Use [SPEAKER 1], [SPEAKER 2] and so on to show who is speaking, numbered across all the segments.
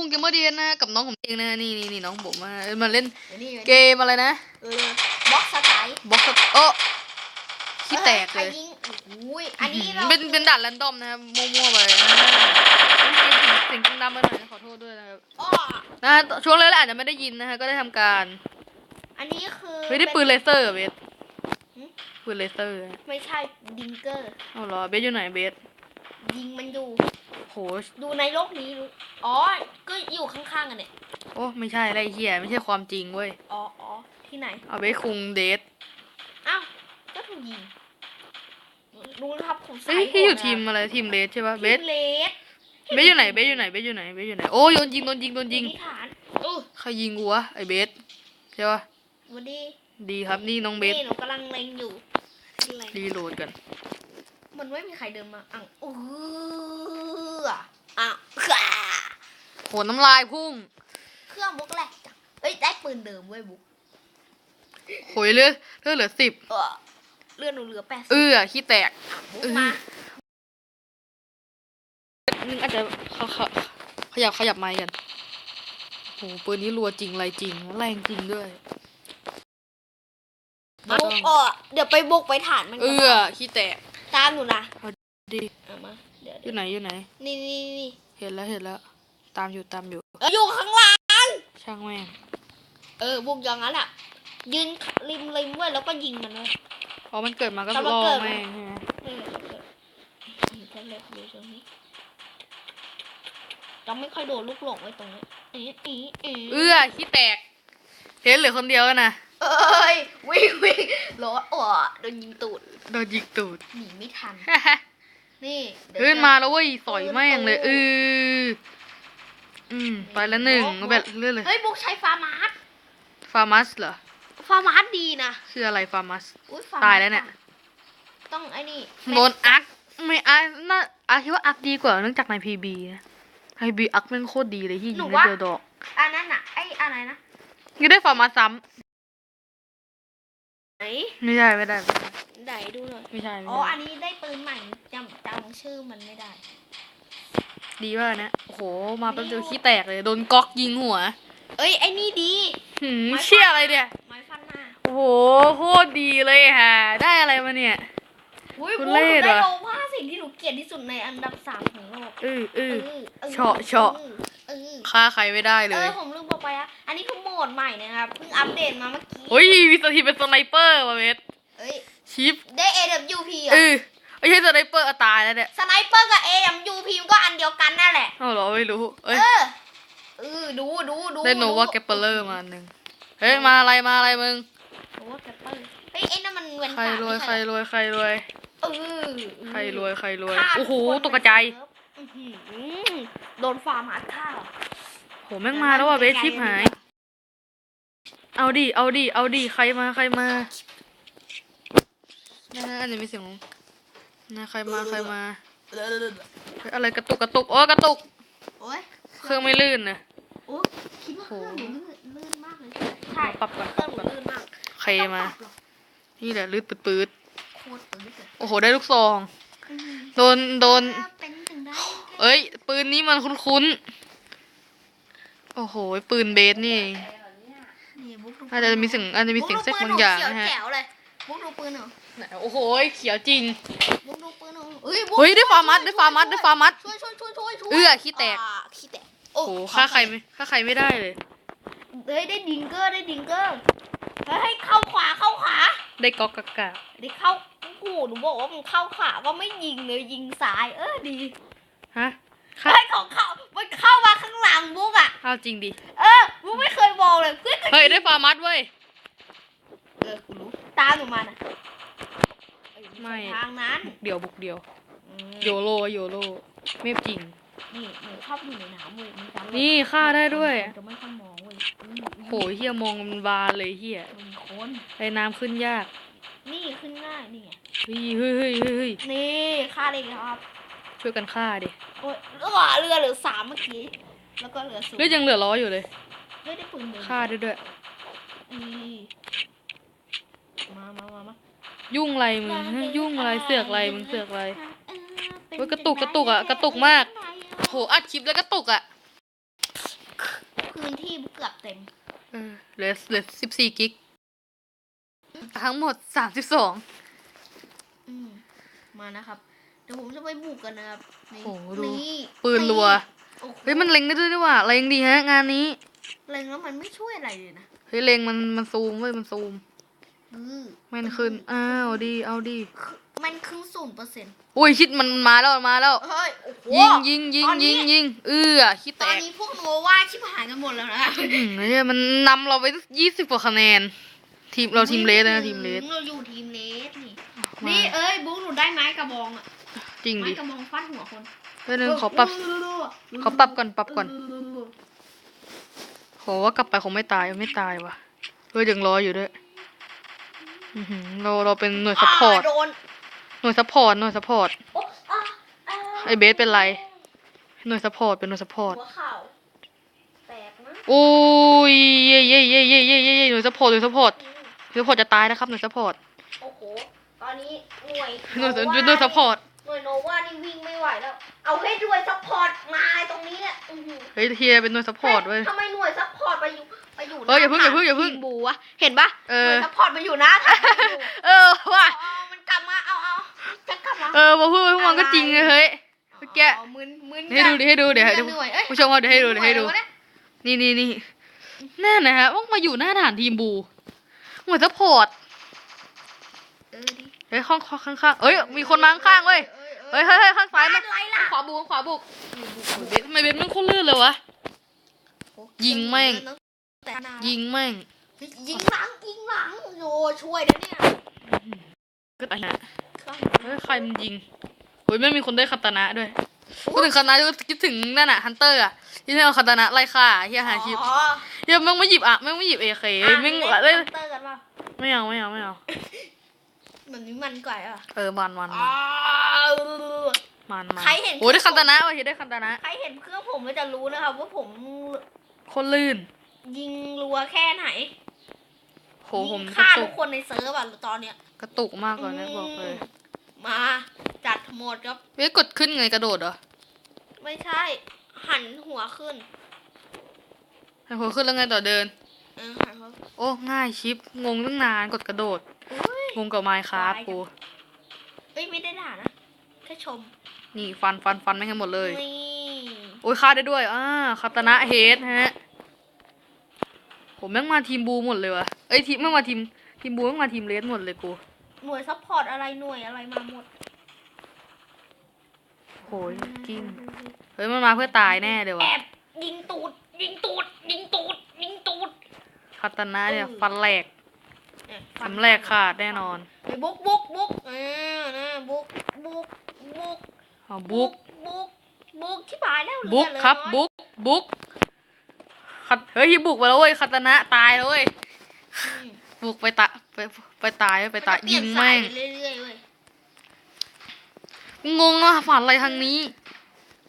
[SPEAKER 1] พุ่งเกมเมอร์ดีนะกับน้องผมเองนะนี่นี่นี่น้องผมมามาเล่น
[SPEAKER 2] เดี๋ยวนี่
[SPEAKER 1] เกมอะไรนะ
[SPEAKER 2] เออบล็อกสไตล์
[SPEAKER 1] บ็อกซ์โอ้ขี้แตกเลย
[SPEAKER 2] ใครยิงอุ้ยอันนี้เรา
[SPEAKER 1] เป็นเป็นด่านแรนดอมนะครับมั่วๆไปนะเสียงดังไปหน่อยขอโทษด้วยนะครับ
[SPEAKER 2] อ้อ
[SPEAKER 1] นะช่วงแรกๆอาจจะไม่ได้ยินนะฮะก็ได้ทำการ
[SPEAKER 2] อันนี้คือ
[SPEAKER 1] ไม่ได้ปืนเลเซอร์เหรอเบส
[SPEAKER 2] หืม
[SPEAKER 1] ปืนเลเซอร์อะ
[SPEAKER 2] ไม่ใช่ดิงเกอร์
[SPEAKER 1] เอาเหรอเบสอยู่ไหนเบส
[SPEAKER 2] ยิงมันอยู่
[SPEAKER 1] โห
[SPEAKER 2] ดูในโลกนี้รู้อ๋อ ก็อยู่ข้างๆกันเนี่ย
[SPEAKER 1] โอ้ไม่ใช่อะไรเฮียไม่ใช่ความจริงเว้ย
[SPEAKER 2] อ๋ออ๋อที่ไหน
[SPEAKER 1] เอาเบสคุงเดท
[SPEAKER 2] อ้าวก็ถูกยิงรู้นะครับผมใส่
[SPEAKER 1] เฮ้ยที่อยู่ทีมอะไรทีมเลสใช่ปะเบส
[SPEAKER 2] ทีมเลส
[SPEAKER 1] เบสอยู่ไหนเบสอยู่ไหนเบสอยู่ไหนเบสอยู่ไหนโอ้ยโดนยิงโดนยิงโดนยิง
[SPEAKER 2] ที่ฐานอู้
[SPEAKER 1] ใครยิงกูวะไอเบสใช่ปะ
[SPEAKER 2] สวันดี
[SPEAKER 1] ดีครับนี่น้องเบส
[SPEAKER 2] นี่หนูกำลังเล็งอยู่เล็ง
[SPEAKER 1] รีโหลดกัน
[SPEAKER 2] มันไม่มีใครเดินมาอะเอออะเครื่อง
[SPEAKER 1] โหน้ำลายพุ่ง
[SPEAKER 2] เครื่องบุกแหลกจังเอ้ยได้ปืนเดิมเว้ยบุก
[SPEAKER 1] โหยเลือดเลือดเหลือสิบ
[SPEAKER 2] เออเลื่อนหนูเหลือแปดสิบ
[SPEAKER 1] เอื้อขี้แตก
[SPEAKER 2] บุก
[SPEAKER 1] เออ
[SPEAKER 2] มา
[SPEAKER 1] นึงอาจจะเขาเขาขยับขยับไม้กันโหปืนนี้รัวจริงไรจริง แรงจริงด้วย
[SPEAKER 2] บุกเออเดี๋ยวไปบุกไปฐานมันก่น
[SPEAKER 1] เอื้อขี้แตก
[SPEAKER 2] ตามหนูนะ
[SPEAKER 1] ดี
[SPEAKER 2] เอามาเดี๋ยว
[SPEAKER 1] อ
[SPEAKER 2] เดี๋ยว
[SPEAKER 1] ยู่ไหนอยู่ไหน
[SPEAKER 2] นี่นี่นี่
[SPEAKER 1] เห็นแล้วเห็นแล้ว ตามอยู่ตามอยู่
[SPEAKER 2] เอออยู่ข้างล่าง
[SPEAKER 1] ช่างแม่ง
[SPEAKER 2] เออบุกอย่างนั้นอะ ยืนริมริมไว้แล้วก็ยิงมันเลย
[SPEAKER 1] พอมันเกิดมาก็
[SPEAKER 2] แต่
[SPEAKER 1] ร
[SPEAKER 2] มัน
[SPEAKER 1] อ
[SPEAKER 2] เกิด
[SPEAKER 1] แม่งใช่ไหม
[SPEAKER 2] เออเออนี่ก็เล็กอยู่ตรงนี้เราไม่ค่อยโดนลูกหลงไว้ตรงนี้อีอีอี
[SPEAKER 1] เอื้อขี้แตก เห็นเหลือคนเดียวแล้วนะ
[SPEAKER 2] เอ้ยวิ่งวิ่งรถอ๋อโดนยิงตูด
[SPEAKER 1] โดนยิงตูด
[SPEAKER 2] หนีไม่ทัน นี่ดี๋ยว
[SPEAKER 1] ขึ้น
[SPEAKER 2] จะ
[SPEAKER 1] มาแล้วเว้ยต่อยแม่งเลยเอออืมไปแล้วหนึ่งแบบเลื่อนเลย
[SPEAKER 2] เฮ้ยบุกใช้ฟาร์มาส
[SPEAKER 1] ฟาร์มัสเหรอ
[SPEAKER 2] ฟาร์มาสดีนะ
[SPEAKER 1] คืออะไรฟาร์มัส
[SPEAKER 2] อุ้ยฟาร์
[SPEAKER 1] ตายแล้วเนี่ย
[SPEAKER 2] ต้องไอ้นี่
[SPEAKER 1] โดนอักไม่อักน่าอาคิดว่าอักดีกว่าเนื่องจากในพีบีนะไอบีอักแม่งโคตรดีเลยที่ยิงได้เดียวดอก
[SPEAKER 2] อันนั้นน่ะไอ้อะไรนะ
[SPEAKER 1] ยังได้ฟาร์มัสซ้
[SPEAKER 2] ไหนำ
[SPEAKER 1] ไม่ได้ไม่ได้ไม่ได้
[SPEAKER 2] ไหนดูหน่อย
[SPEAKER 1] ไม่ใช่ไม่
[SPEAKER 2] อ๋อ
[SPEAKER 1] ได้
[SPEAKER 2] อันนี้ได้ปืนใหม่จำจำชื่อมันไม่ได้
[SPEAKER 1] ดีมากนะโอ้โห มาแป๊บเดียวขี้แตกเลย โดนก๊อกยิงหัว
[SPEAKER 2] เอ้ยไอ้นี่ดี
[SPEAKER 1] หืมเชี่ยอะไรเนี่ย
[SPEAKER 2] ไม้ฟันหน้า
[SPEAKER 1] โอ้โหโคตรดีเลยฮะได้อะไรมาเนี่ย
[SPEAKER 2] อุ้ย
[SPEAKER 1] ทุ
[SPEAKER 2] บู
[SPEAKER 1] เรศ
[SPEAKER 2] ได้
[SPEAKER 1] ว่ะ
[SPEAKER 2] โลว่าสิ่งที่หนูเกลียดที่สุดในอันดับสามของโลก
[SPEAKER 1] เออเออ
[SPEAKER 2] เออ
[SPEAKER 1] เฉาะเฉาะ
[SPEAKER 2] เออ
[SPEAKER 1] ฆ่าใครไม่ได้เล
[SPEAKER 2] เอย อผมลืมบอกไปอะอันนี้คือโหมดใหม่นะครับเพิ่งอัปเดตมาเมื่อกี้
[SPEAKER 1] เฮ้ยมีสถีเป็นสไนเปอร์ว่ะเวท
[SPEAKER 2] เอ้ย
[SPEAKER 1] ชิป
[SPEAKER 2] ได้ AWP
[SPEAKER 1] เอ
[SPEAKER 2] อะ
[SPEAKER 1] อไม่ใช่สไนเปอร์อะตายแล้วเนี่ย
[SPEAKER 2] สไนเปอร์กับ AWP มันก็อันเดียวกันนั่นแหละ
[SPEAKER 1] เอาเหรอไม่รู้เอ้ย
[SPEAKER 2] เออเออดูดูดู
[SPEAKER 1] ได้โนวาแกปเปอร์มาอันหนึ่งเฮ้ยมาอะไรมาอะไรมึง
[SPEAKER 2] โนวาแกปเปอร์เฮ้ยไอ้นั่นมันเงิน
[SPEAKER 1] ใครรวยใครรวยใครรวย
[SPEAKER 2] เออ
[SPEAKER 1] ใครรวยใครรวย
[SPEAKER 2] ฆ่า
[SPEAKER 1] โอ้โห
[SPEAKER 2] ทุคน
[SPEAKER 1] ตกกระจาย
[SPEAKER 2] อื้อหือ โดนฟาร์มาฆ่าเหรอ
[SPEAKER 1] โหแม่งมาแล้วว่ะเบสชิปหาย เอาดิ เอาดิ เอาดิ ใครมา ใครมา นะฮะอันนี้มีเสียงนะใครมา ใครมาเฮ้ยอะไรกระตุกกระตุก โอ้กระตุก
[SPEAKER 2] โอ้ย
[SPEAKER 1] เครื่องไม่ลื่นนะ
[SPEAKER 2] โอ้คิดว่าเครื่องหนูลื่นลื่นมากเลย ใช่
[SPEAKER 1] ปรับก่อน
[SPEAKER 2] เค
[SPEAKER 1] ป
[SPEAKER 2] รื่
[SPEAKER 1] รั
[SPEAKER 2] อบงหนู
[SPEAKER 1] ก่อน
[SPEAKER 2] ลื่นมาก
[SPEAKER 1] ใครมา
[SPEAKER 2] ต้องปรับหรอ
[SPEAKER 1] นี่แหละลื่นปืด
[SPEAKER 2] โคตรปืนเลย
[SPEAKER 1] ๆโอ้โห ได้ลูกซอง
[SPEAKER 2] อื้อหือ
[SPEAKER 1] โดน โดน
[SPEAKER 2] เป็นถึงได้
[SPEAKER 1] เอ้ย ปืนนี้มันคุ้นๆ โอ้โห ปืนเบสนี่เอง
[SPEAKER 2] นี่บุ๊กดู
[SPEAKER 1] อาจจะมีเสียงอาจจะมีเสียงเซ็กบางอย่างนะฮะ
[SPEAKER 2] บุ๊กดูปืหเขียวแจ๋วเลยบุ๊กดูปืนหนู
[SPEAKER 1] ไหนโอ้โหเขียวจริง
[SPEAKER 2] บุ๊กดูปืนหนูเฮ้ยบุ๊ก
[SPEAKER 1] เฮ้ยได้ฟาร์มัสได้ฟาร์มัสได้ฟาร์มัส
[SPEAKER 2] ช่วยช่วยช่วยช่วยช่วย
[SPEAKER 1] เอื้อขี้แตกา
[SPEAKER 2] ขี้แตก
[SPEAKER 1] โอ้โหฆ่าใครไม่ฆ่าใครไม่ได้เลย
[SPEAKER 2] เฮ้ยได้ดิงเกอร์ได้ดิงเกอร์เฮ้ยให้เข้าขวาเข้าขวา
[SPEAKER 1] ได้ก๊อกกะกะ
[SPEAKER 2] ได้เข้าโอ้โหหนูบอกว่ามันเข้าขาก็ไม่ยิงเลยยิงซ้าย เออดี
[SPEAKER 1] ฮะฆ่า
[SPEAKER 2] เฮ้ยของเขามันเข้ามาข้างหลังบุ๊กอะ
[SPEAKER 1] เอาจริงดิ
[SPEAKER 2] เออบุ๊กไม่เคยมองเลยเฮ้ย
[SPEAKER 1] เฮ้ยได้ฟาร์มัสเว้ย
[SPEAKER 2] เออกูรู้ตามหนูมานะเอ้ย
[SPEAKER 1] ไม่
[SPEAKER 2] ทางนั้น
[SPEAKER 1] เดี๋ยวบุกเดียว
[SPEAKER 2] อืม
[SPEAKER 1] โยโลโยโลไม่จริง
[SPEAKER 2] นี่หนูชอบอยู่ในน้ำเว้ยมันจำ
[SPEAKER 1] นี่ฆ่าได้ด้วย
[SPEAKER 2] มันจะไม่ค่อยมองเว้ยอืม
[SPEAKER 1] โหเฮียมองมันบานเลยเฮีย
[SPEAKER 2] มันมีคน
[SPEAKER 1] ไอ้น้ำขึ้นยาก
[SPEAKER 2] นี่ขึ้นง่ายนี่ไง
[SPEAKER 1] เฮ้ยเฮ้ยเฮ้ยเฮ้ยเฮ้ย
[SPEAKER 2] นี่ฆ่าได้เลยครับ
[SPEAKER 1] ช่วยกันฆ่าดิ
[SPEAKER 2] โอ้ยเรือเรือเหลือสามเมื่อกี้ แล้วก็เหลือศูน
[SPEAKER 1] เลือด
[SPEAKER 2] ย์
[SPEAKER 1] ยังเหลือร้อยอยู่เลย
[SPEAKER 2] เฮ้ยได้ปืนเลย
[SPEAKER 1] ฆ่าได้ด้วย
[SPEAKER 2] นี่มามามามา
[SPEAKER 1] ยุ่งอะไรมึงฮะยุ่งอะไรเสือกอะไรมึงเสือกอะไรเฮ้ยกระตุกกระตุกอะกระตุกมากโหอัดคลิปแล้วก็ตกอะ
[SPEAKER 2] กือบเต็ม
[SPEAKER 1] เออเหลือเหลือสิบสี่กิก ทั้งหมดสามสิบสอง
[SPEAKER 2] อืมมานะครับเดี๋ยวผมจะไปบุกกันนะครับนี่
[SPEAKER 1] โอ้โหดู
[SPEAKER 2] นี่
[SPEAKER 1] ปืนรัว
[SPEAKER 2] โอ้โห
[SPEAKER 1] เฮ้ยมันเล็งได้ด้วยนี่หว่าเล็งดีฮะ งานนี้
[SPEAKER 2] เล็งแล้วมันไม่ช่วยอะไรเลยนะ
[SPEAKER 1] เฮ้ยเล็งมันมันซูมเว้ยมันซูม
[SPEAKER 2] อือ
[SPEAKER 1] แม่นขึ้น อ้าวดีเอาดี
[SPEAKER 2] มันครึ่งศูนย์เปอร์เซ็นต์
[SPEAKER 1] อุ้ยคิดมันมาแล้วมันมาแล้ว
[SPEAKER 2] เฮ้ยโอ้โห
[SPEAKER 1] ยิงยิงยิง
[SPEAKER 2] ตอนนี้
[SPEAKER 1] ยิงยิงเอื้อคิด
[SPEAKER 2] ต
[SPEAKER 1] แต
[SPEAKER 2] อน
[SPEAKER 1] ก
[SPEAKER 2] นี้พวกโนว่าชิบหายกันหมดแล้วนะ
[SPEAKER 1] อืมเฮ้ยมันนำเราไปยี่สิบกว่าคะแนน ทีมเราทีมเลสนะทีมเลส
[SPEAKER 2] เราอยู่ทีมเลสนี่
[SPEAKER 1] มา
[SPEAKER 2] นี่เอ้ยบุ๊กหนูได้ไม้กระบองอะ
[SPEAKER 1] จริง
[SPEAKER 2] ไม้
[SPEAKER 1] ดิ
[SPEAKER 2] กระบองฟาดหัวคน
[SPEAKER 1] เพื่อนงขอปรับขอปรับก่อนปรับก่อนโหว่ากลับไปคงไม่ตายไม่ตายว่ะเฮ้ยยังรออยู่ด้วยอื้อหือเราเราเป็นหน่วยซัพพอร์ตา
[SPEAKER 2] โดน
[SPEAKER 1] หน่วยซัพพอร์ต หน่วยซัพพอร์ต
[SPEAKER 2] โอ๊ะอะอะ
[SPEAKER 1] ไอเบสเป็นไร หน่วยซัพพอร์ต เป็นหน่วยซัพพอร์ต
[SPEAKER 2] หัวเข่าแตกนะ
[SPEAKER 1] โอ้ยเย่เย่เย่เย่เย่เย่เย่หน่วยซัพพอร์ต หน่วยซัพพอร์ต หน่วยซัพพอร์ตจะตายนะครับ หน่วยซัพพอร์ต
[SPEAKER 2] โอ้โหตอนนี้หน่วย
[SPEAKER 1] หน่วยหน่วยซัพพอร์ต
[SPEAKER 2] หน่วยโนว่านี่วิ่งไม่ไหวแล้ว เอาให้หน่วยซัพพอร์ตมาตรงนี้เนี่ยอื้อหือ
[SPEAKER 1] เฮ้ยเฮียเป็นหน่วยซัพพอร์ตเว้ย
[SPEAKER 2] ทำไมหน่วยซัพพอร์ตไปอยู่ไปอยู่
[SPEAKER 1] เฮ้ยอย่าเพิ่งอย่าเพิ่งอย่าเพิ่ง
[SPEAKER 2] ทีมบูวะเห็นปะ
[SPEAKER 1] เอ
[SPEAKER 2] ห
[SPEAKER 1] อ
[SPEAKER 2] น่วยซัพพอร์ตมาอยู่นะทางทีมบู
[SPEAKER 1] เออว่ะ
[SPEAKER 2] เอามันกลับมาเอาเอาจะกลับมา
[SPEAKER 1] เออมาพูดไปพวกมันก็จริงเลยเฮ้ย เมื่อกี้
[SPEAKER 2] อ๋อมึนมึน
[SPEAKER 1] ให้ดูดิให้ดูเดี๋ยวให้ดู
[SPEAKER 2] เหนื่อยเอ้ย
[SPEAKER 1] ผู้ชมเอาเดี๋ยวให้ดูเดี๋ยวให้ดู
[SPEAKER 2] เหนื่อแล้วะเนี่ย
[SPEAKER 1] นี่นี่นี่แน่นะฮะว่ามาอยู่หน้าฐานทีมบู หน่วยซัพพอร์ต
[SPEAKER 2] เออดิ
[SPEAKER 1] เฮ้ยข้างข้างข้างเอ้ยมีคนมาข้างๆเว้ยเฮ้ยเฮ้ยเฮ้ยข้างซ้ายมั้ย
[SPEAKER 2] อะไรล่ะ
[SPEAKER 1] ขวาบุกขวาบุกโอ้ยเบสทำไมเบสมันโคตรลื่นเลยวะยิงแม่ง
[SPEAKER 2] แต่นาน
[SPEAKER 1] ยิงแม่ง
[SPEAKER 2] ยิงหลังยิงหลังโอ้ช่วยนะเนี่ย
[SPEAKER 1] ก็ตายฮะเฮ้ยใครมันยิงโอ้ยไม่งมีคนได้คาตานะด้วยพูดถึงคาตานะก็คิดถึงนั่นน่ะฮันเตอร์อะที่ให้เอาคาตานะไล่ฆ่าเฮียหาคลิป
[SPEAKER 2] อ๋อ
[SPEAKER 1] เฮียแม่งไม่หยิบอะแม่งไม่หยิบเอเค
[SPEAKER 2] อะ
[SPEAKER 1] แม่ง
[SPEAKER 2] เล่น
[SPEAKER 1] เล่น
[SPEAKER 2] เตอร์กันป่ะ
[SPEAKER 1] ไม่เอาไม่เอาไม่เอา
[SPEAKER 2] แบบนี้มันกว่าอะ
[SPEAKER 1] เออมันมัน
[SPEAKER 2] อ้าว
[SPEAKER 1] มันมัน
[SPEAKER 2] ใครเห็น
[SPEAKER 1] โอ้ยได้คาตานะว่ะเฮียได้คาตานะ
[SPEAKER 2] ใครเห็นเครื่องผมก็จะรู้นะครับว่าผม
[SPEAKER 1] โคนลื่น
[SPEAKER 2] ยิงรัวแค่ไหน
[SPEAKER 1] โหผม
[SPEAKER 2] ยิง
[SPEAKER 1] กระ
[SPEAKER 2] ฆ่า
[SPEAKER 1] ตุ
[SPEAKER 2] ทุ
[SPEAKER 1] ก
[SPEAKER 2] กคนในเซิร์ฟอะตอนเนี้ย
[SPEAKER 1] กระตุกมากกว่านี้บอกเลย
[SPEAKER 2] มาจัดหมดครับ
[SPEAKER 1] เฮ้ยกดขึ้นไงกระโดดเหรอ
[SPEAKER 2] ไม่ใช่ หันหัวขึ้น
[SPEAKER 1] ให้หัวขึ้นแล้วไงต่อเดิน
[SPEAKER 2] เออหันหัว
[SPEAKER 1] โอ้ง่ายชิปงงตั้งนานกดกระโดด
[SPEAKER 2] อุ้ย
[SPEAKER 1] งงกับไมค์ครับ
[SPEAKER 2] ตายกัน
[SPEAKER 1] กู
[SPEAKER 2] เอ้ยไม่ได้ด่านะแค่ชม
[SPEAKER 1] นี่ฟันฟันฟันไม่งให้หมดเลย
[SPEAKER 2] นี่
[SPEAKER 1] โอ้ยฆ่าได้ด้วย อ่าคาตานะเฮดฮะ ผมแม่งมาทีมบูหมดเลยวะเอ้ยทีมแม่งมาทีมทีมบูแม่งมาทีมเลสหมดเลยกู
[SPEAKER 2] หน่วยซัพพอร์ตอะไรหน่วยอะไรมาหมด
[SPEAKER 1] โหยกิ้งเฮ้ยมันมาเพื่อตายแน่เลยวะ
[SPEAKER 2] แอบยิงตูดยิงตูดยิงตูดยิงตูด
[SPEAKER 1] คาตานะเนี่ยฟันแหลก
[SPEAKER 2] เนี่ย
[SPEAKER 1] ฟันแหลกขาดแน่นอน
[SPEAKER 2] ไปบุกบุกบุกเออนะบุกบุกบุก
[SPEAKER 1] เอาบุก
[SPEAKER 2] บุกบุกที่บายแล้วเหลือ
[SPEAKER 1] บุก
[SPEAKER 2] เหลือ
[SPEAKER 1] ครับ
[SPEAKER 2] น้อย
[SPEAKER 1] บุกบุกคัดเฮ้ยบุกไปแล้วเว้ยคาตานะตายแล้วเว้ย
[SPEAKER 2] อืม
[SPEAKER 1] บุกไปตะไปไปตายไปตาย
[SPEAKER 2] นจะเปลี่
[SPEAKER 1] ยิ
[SPEAKER 2] น
[SPEAKER 1] ง
[SPEAKER 2] สา
[SPEAKER 1] แม่ง
[SPEAKER 2] ไปเรื่อยๆเว้ย
[SPEAKER 1] งงอะฝันอะไรทางนี้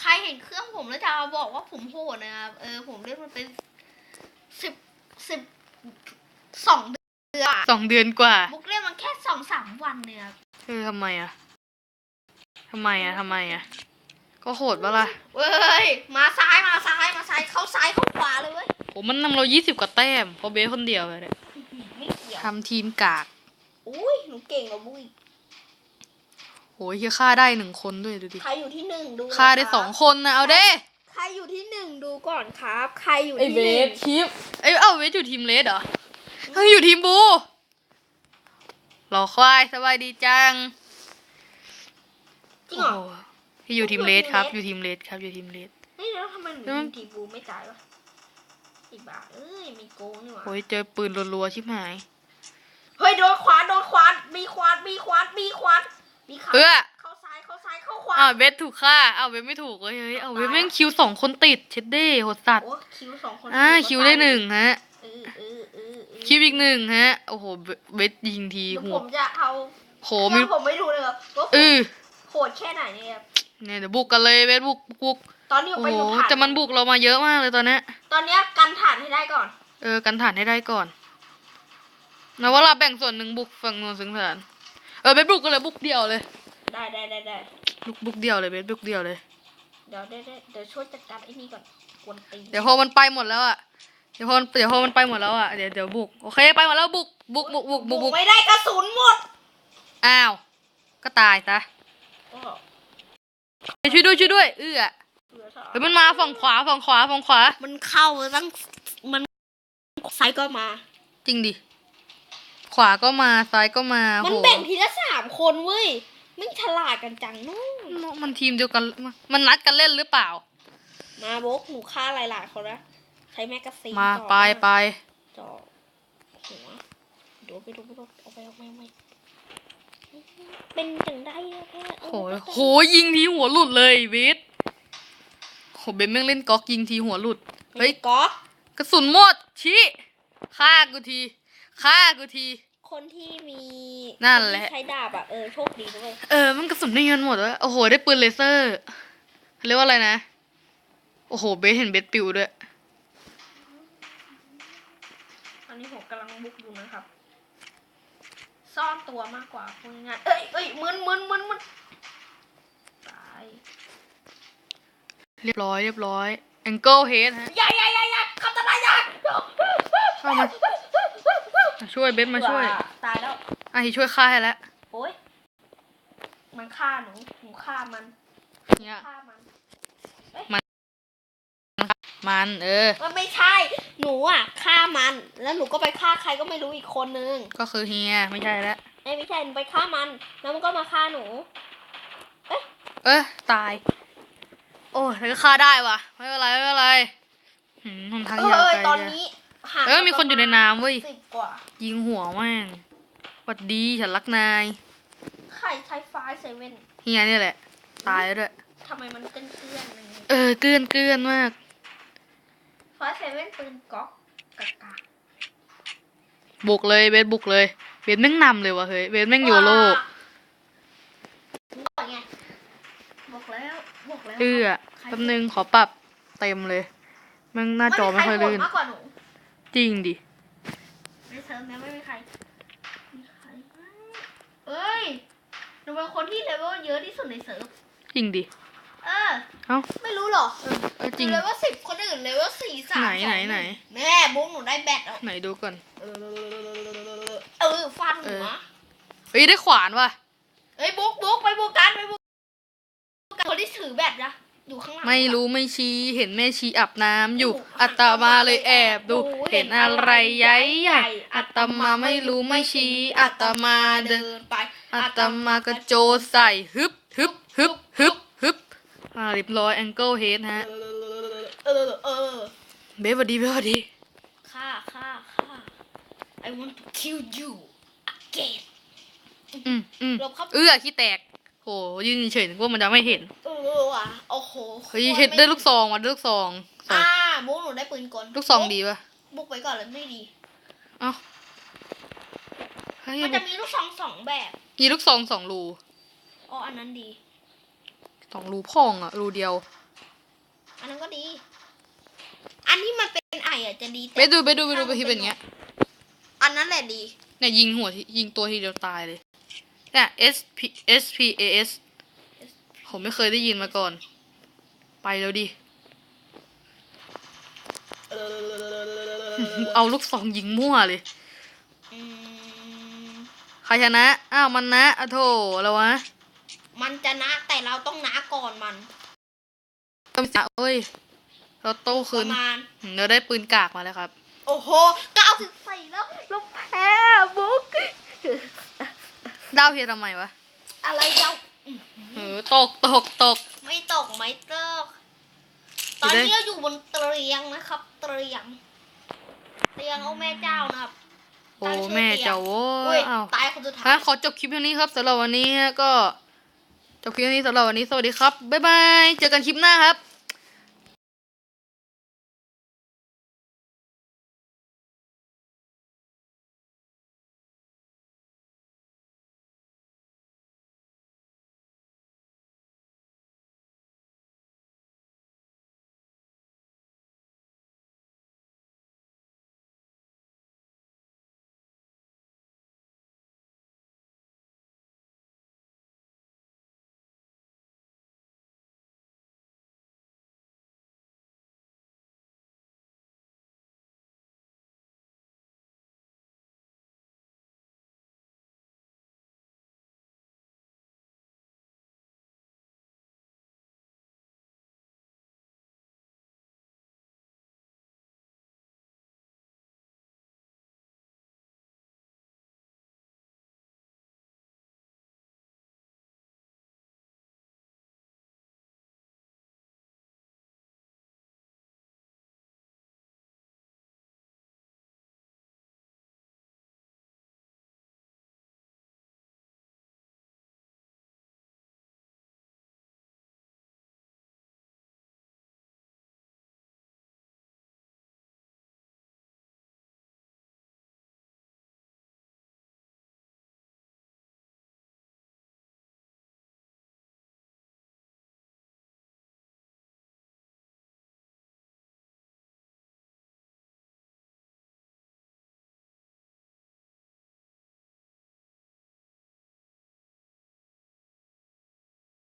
[SPEAKER 2] ใครเห็นเครื่องผมแล้วจะมาบอกว่าผมโหดนะครับเออผมเล่นมันเป็นสิบสิบสองเดือนอะ
[SPEAKER 1] สองเดือนกว่า
[SPEAKER 2] บุกเล่นมันแค่สองสามวันเนี่ยครับ
[SPEAKER 1] เออทำไมอะทำไมอะทำไมอะ ก็โหดปะล่ะ
[SPEAKER 2] เว้ย มาซ้ายมาซ้ายมาซ้ายเข้าซ้ายเข้าขวาเลยเว้ย
[SPEAKER 1] โอ้มันนำเรายี่สิบกว่าแต้มเพราะเบสคนเดียวเลยเนี่ย
[SPEAKER 2] ไม่เกี่ยว
[SPEAKER 1] ทำทีมกาก
[SPEAKER 2] อุ้ยหนูเก่งกว่าบุ้ย
[SPEAKER 1] โอ้ยเฮียฆ่าได้หนึ่งคนด้วยดูดิ
[SPEAKER 2] ใครอยู่ที่หนึ่งดู
[SPEAKER 1] ฆ่าได้
[SPEAKER 2] นะครับ
[SPEAKER 1] สองคนนะเอาเด้
[SPEAKER 2] ใครอยู่ที่หนึ่งดูก่อนครับ ใครอยู่
[SPEAKER 1] ไอ
[SPEAKER 2] ที่
[SPEAKER 1] เบ
[SPEAKER 2] หนึ่ง
[SPEAKER 1] สชิปไอยเอ้าเบสอยู่ทีมเลสเหรอ เฮ้ยอยู่ทีมบูหล่อควายสบายดีจัง
[SPEAKER 2] จริงเหรอ
[SPEAKER 1] โโพี่อยู่ทีมเลสครับ อยู่ทีมเลสครับ อยู่ทีมเลส
[SPEAKER 2] เฮ้ยแล้วทำไมหนู
[SPEAKER 1] แล้วมัน
[SPEAKER 2] ยิงทีบูไม่จ่ายวะอีบาทเอ้ยมีโกงนี่หว่า
[SPEAKER 1] โอ้ยเจอปืนรัวๆชิบหาย
[SPEAKER 2] เฮ้ยโดนขวานโดนขวานมีขวานมีขวานมีขวานมีขา
[SPEAKER 1] เพื่อ
[SPEAKER 2] เข้าซ้ายเข้าซ้ายเข้าขวา
[SPEAKER 1] อ้าวเบสถูกฆ่าอ้าวเบสไม่ถูกเฮ้ยเฮ้ยเอาเบสแม่งคิวสองคนติดเช็ดเด้โหดสัตว์
[SPEAKER 2] โอ้คิวสองคน
[SPEAKER 1] อ่าคิวได้หนึ่งฮะ
[SPEAKER 2] เออเออ เออเออ
[SPEAKER 1] คิวอีกหนึ่งฮะ โอ้โห เบเบสยิงที
[SPEAKER 2] เดี๋ยว
[SPEAKER 1] หั
[SPEAKER 2] ผ
[SPEAKER 1] ว
[SPEAKER 2] มจะเอา
[SPEAKER 1] โห
[SPEAKER 2] โห
[SPEAKER 1] มี
[SPEAKER 2] ผมไม่รู้เลยครับว่า
[SPEAKER 1] เออ
[SPEAKER 2] โหดแค่ไหนเนี่ยครับ
[SPEAKER 1] เนี่ยเดี๋ยวบุกกันเลยเบสบุกบุก
[SPEAKER 2] ตอนนี้ผ
[SPEAKER 1] โอ้
[SPEAKER 2] มไป
[SPEAKER 1] โห
[SPEAKER 2] อยู่ฐาน
[SPEAKER 1] จะมันบุกเรามาเยอะมากเลยตอนเนี้ย
[SPEAKER 2] ตอนเนี้ยกันฐานให้ได้ก่อน
[SPEAKER 1] เออกันฐานให้ได้ก่อนนะว่าเราแบ่งส่วนหนึ่งบุกฝั่งโนนสึงฐานเออเบสบุกกันเลยบุกเดียวเลย
[SPEAKER 2] ได้ได้ได้ได้
[SPEAKER 1] บุกบุกเดียวเลยเบสบุกเดียวเลย
[SPEAKER 2] เดี๋ยวได้ได้เดี๋ยวช่วยจัดการไอ้นี่ก่อนกวนตีน
[SPEAKER 1] เดี๋ยวพอมันไปหมดแล้วอะ เดี๋ยวพอมันเดี๋ยวพอมันไปหมดแล้วอะเดี๋ยวเดี๋ยวบุกโอเคไปหมดแล้วบุกบุกบุกบุกบุกบุก
[SPEAKER 2] ไม่ได้กระสุนหมด
[SPEAKER 1] อ้าวก็ตายซะ
[SPEAKER 2] ก็
[SPEAKER 1] ช่วยด้วยช่วยด้วยเอื้อ
[SPEAKER 2] เหลือสาม
[SPEAKER 1] เฮ้ยมันมาฝั่งขวาฝั่งขวาฝั่งขวา
[SPEAKER 2] มันเข้าตั้งมันซ้ายก็มา
[SPEAKER 1] จริงดิขวาก็มาซ้ายก็มา
[SPEAKER 2] มัน
[SPEAKER 1] โห
[SPEAKER 2] แบ่งทีละสามคนเว้ยไม่ฉลาดกันจังนู้น
[SPEAKER 1] มันทีมเดียวกันมันนัดกันเล่นหรือเปล่า
[SPEAKER 2] มาโบกหนูฆ่าหลายๆคนนะ ใช้แมกกาซีน
[SPEAKER 1] มา
[SPEAKER 2] จ่อ
[SPEAKER 1] ไปไป
[SPEAKER 2] จ่อหัวโดนไปโดนไปโดนเอาไปเอาไปเอาไปเป็นจังได้อะแค่เออ
[SPEAKER 1] โหยโหยิงทีหัวหลุดเลยเบสโหเบสแม่งเล่นก๊อกยิงทีหัวหลุดเฮ้ย
[SPEAKER 2] ก๊อก
[SPEAKER 1] กระสุนหมดชี้ฆ่ากูทีฆ่ากูที
[SPEAKER 2] คนที่มี
[SPEAKER 1] นั่นแหละ
[SPEAKER 2] คที่ใช้ดาบอะเออโชคดีด้วย
[SPEAKER 1] เออมันกระสุนได้เงินหมดวะโอ้โหได้ปืนเลเซอร์เรียกว่าอะไรนะ โอ้โหเบสเห็นเบสปิวด้วย
[SPEAKER 2] อันนี้ผมกำลังบุกอยู่นะครับ ซ่อนตัวมากกว่าพูดง่ายๆเอ้ยเอ้ยมึนมึนมึนมึนตาย
[SPEAKER 1] เรียบร้อยเรียบร้อยแองเกิลเฮดฮะ
[SPEAKER 2] อย่าอย่าอย่าอย่าคำตะลายอย่า
[SPEAKER 1] เข้ามามาช่วยเบสมาช่วย
[SPEAKER 2] ตายแล้ว
[SPEAKER 1] อะที่ช่วยฆ่าให้แล้ว
[SPEAKER 2] โอ้ยมันฆ่าหนูหนูฆ่ามัน
[SPEAKER 1] เนี่ย
[SPEAKER 2] ฆ่ามัน
[SPEAKER 1] มันเออ
[SPEAKER 2] มันไม่ใช่ หนูอะฆ่ามัน แล้วหนูก็ไปฆ่าใครก็ไม่รู้อีกคนนึง
[SPEAKER 1] ก็คือเฮียไม่ใช่แล้ว
[SPEAKER 2] เอ้ยไม่ใช่หนูไปฆ่ามัน แล้วมันก็มาฆ่าหนู
[SPEAKER 1] เอ้ยตาย โอ้ยแต่ก็ฆ่าได้ว่ะ ไม่เป็นไรไม่เป็นไรหืมหนทางยาว
[SPEAKER 2] เอ้ย
[SPEAKER 1] ไกล
[SPEAKER 2] ตอน
[SPEAKER 1] เลย
[SPEAKER 2] นี้ห่าง
[SPEAKER 1] เอ้ยมีคนอยู่ในน้ำเว้ย
[SPEAKER 2] สิบกว่า
[SPEAKER 1] ยิงหัวแม่งหวัดดีฉันรักนาย
[SPEAKER 2] ใครใช้ไฟเซเว่น
[SPEAKER 1] เฮียนี่แหละ ตายแล้วด้วย
[SPEAKER 2] ทำไมมันเกลื่อนๆอย่างนี้
[SPEAKER 1] เออเกลือนเกลือนมาก
[SPEAKER 2] ไฟเซเว่นปืนก๊อกกากา
[SPEAKER 1] บุกเลยเบสบุกเลย เบสแม่งนำเลยว่ะเฮ้ย เบสแม่งโยโล
[SPEAKER 2] บอกไงบอกแล้วบอกแล้ว
[SPEAKER 1] เอื้อแป๊บนึงขอปรับเต็มเลยแม่งหน้าจอไม่ค่อยลื่น
[SPEAKER 2] มากกว่าหนู
[SPEAKER 1] จริงดิ
[SPEAKER 2] ในเซิร์ฟเนี้ยไม่มีใครมีใครบ้างเอ้ยหนูเป็นคนที่เลเวลเยอะที่สุดในเซิร์ฟ
[SPEAKER 1] จริงดิ
[SPEAKER 2] เออ
[SPEAKER 1] เอ้า
[SPEAKER 2] ไม่รู้หรอ
[SPEAKER 1] เออจริง
[SPEAKER 2] เลเวลสิบคนอื่นเลเวลสี่สาม
[SPEAKER 1] ไหน
[SPEAKER 2] สอง
[SPEAKER 1] ไหนไหน
[SPEAKER 2] แม่บุ๊กหนูได้แบตแล้ว
[SPEAKER 1] ไหนดูก่อน
[SPEAKER 2] เออฟันหัว
[SPEAKER 1] เฮ้ยได้ขวานว่ะ
[SPEAKER 2] เอ้ยบุ๊กบุ๊กไปบุ๊กกันไปบุ๊กกันคนที่ถือแบตนะอยู่ข้างหลัง
[SPEAKER 1] ไม่รู้ไม่ชี้เห็นแม่ชีอาบน้ำอยู่ อัตมาเลยแอบดู เห็นอะไรใหญ่ใหญ่อัตมาไม่รู้ไม่ชี้ อัตมาเดิน
[SPEAKER 2] ไป
[SPEAKER 1] อัตมากระโจนใส่ฮึบฮึบฮึบฮึบฮึบ อ่าเรียบร้อยแองเกิลเฮดฮะ
[SPEAKER 2] เออเออ
[SPEAKER 1] เบสสวัสดีเบสสวัสดี
[SPEAKER 2] ฆ่าฆ่าฆ่า I want to kill you again
[SPEAKER 1] อืมอืม
[SPEAKER 2] หลบครับ
[SPEAKER 1] เอื้อขี้แตกโหยืนเฉยๆนึกว่ามันจะไม่เห็น
[SPEAKER 2] เออว่ะโอ้โห
[SPEAKER 1] เฮ้ยเห็นได้ลูกซองว่ะได้ลูกซองสอง
[SPEAKER 2] อ่าบุ๊กหนูได้ปืนกล
[SPEAKER 1] ลูกซองดีป่ะ
[SPEAKER 2] บุ๊กไปก่อนเลยไม่ดี
[SPEAKER 1] เอ้าเฮ้ย
[SPEAKER 2] มันจะมีลูกซองสองแบบ
[SPEAKER 1] มีลูกซองสองรู
[SPEAKER 2] อ๋อ อันนั้นดี
[SPEAKER 1] สองรูพ่องอะรูเดียว
[SPEAKER 2] อันนั้นก็ดี อันที่มันเป็นไออะจะดี
[SPEAKER 1] ไปดูไปดูไปดูไปที่เป็นอย่างเงี้ย
[SPEAKER 2] อันนั้นแหละดี
[SPEAKER 1] เนี่ยยิงหัวทียิงตัวทีเดียวตายเลยเนี่ย S P S P A S ผมไม่เคยได้ยินมาก่อน ไปแล้วดิ เอาลูกซองยิงมั่วเลย
[SPEAKER 2] อืม
[SPEAKER 1] ใครชนะ อ้าวมันนะอะโถแล้ววะ
[SPEAKER 2] มันจะนะแต่เราต้องนะก่อนมัน
[SPEAKER 1] ก็มีสะเอ้ยเราโต
[SPEAKER 2] ป
[SPEAKER 1] คืน
[SPEAKER 2] ระมาณ
[SPEAKER 1] เราได้ปืนกากมาแล้วครับ
[SPEAKER 2] โอ้โหเก้าสิบสี่แล้วเราแพ้บุ๊ก
[SPEAKER 1] ดาวเฮียทำไมวะ
[SPEAKER 2] อะไรเรา
[SPEAKER 1] เออตกตกตก
[SPEAKER 2] ไม่ตกไม่ตกตอนนี้เราอยู่บนเตียงนะครับ เตียง เตียงเอาแม่เจ้านะครับ
[SPEAKER 1] โอ้แม่เจ้าโว้
[SPEAKER 2] อุ้
[SPEAKER 1] ย
[SPEAKER 2] ย
[SPEAKER 1] อ้าว
[SPEAKER 2] ตายคนสุดท้า
[SPEAKER 1] ฮะ
[SPEAKER 2] ย
[SPEAKER 1] ขอจบคลิปเท่านี้ครับสำหรับวันนี้ก็ จบคลิปนี้สำหรับวันนี้สวัสดีครับ บ๊ายบาย เจอกันคลิปหน้าครับ